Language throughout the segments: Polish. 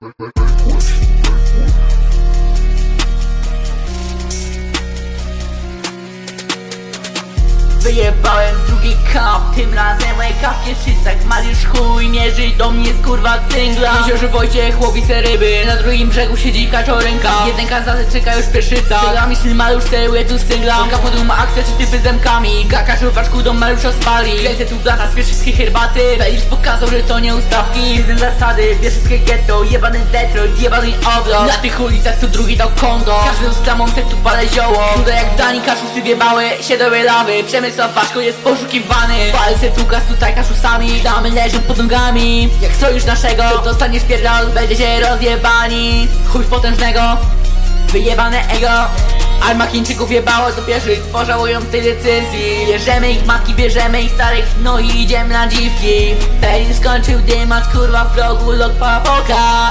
Уф. Wyjebałem drugi kap, tym razem łeka w kiesznicach Mariusz chuj mierzy do mnie z kurwa cyngla. Jeziorze Wojciech łowi se ryby, na drugim brzegu siedzi kaczorynka. Jeden kazany czeka już pieszyca, celami sny Mariusz celuje tu z cyngla Polka podum akcja czy typy zemkami Gaka żółwaczku do Mariusza spali. Kręcę tu blata z wszystkie herbaty. Felix pokazał, że to nie ustawki. Jeden zasady, wszystkie getto, jebany Detroit, jebany oblok Na tych ulicach co drugi to Kongo. Każdy z klamą se tu palę zioło. Tutaj jak w Danii kaszusy wiebały się do lawy Przemysław Waszko jest poszukiwany. Palce tu gaz tutaj kaszusami Damy leżą pod nogami. Jak sojusz naszego to dostaniesz pierdol. Będziecie rozjebani. Chuj potężnego Wyjebane ego. Arma Chińczyków jebało do pierwszych Pożałują tej decyzji. Bierzemy ich matki, bierzemy ich starych No i idziemy na dziwki. Pelin skończył dymać kurwa w rogu lok papoka.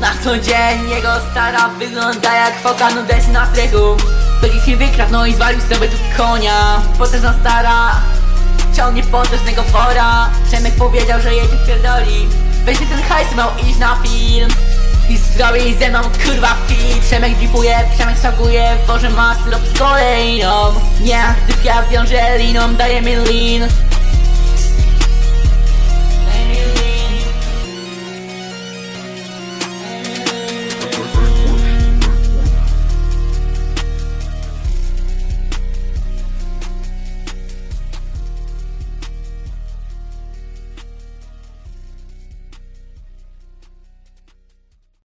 Na co dzień jego stara wygląda jak foka nudes na strychu Byli się wykradł, no i zwalił sobie tu konia. Potężna stara ciągnie potężnego wora. Przemek powiedział, że jedzie w pierdoli. Weźmy ten hajs, miał iść na film. I zrobi ze mną kurwa fit. Przemek dripuje, Przemek saguje W worze ma syrop z kolejną. Nie, jak typia wiąże liną, daje mi lin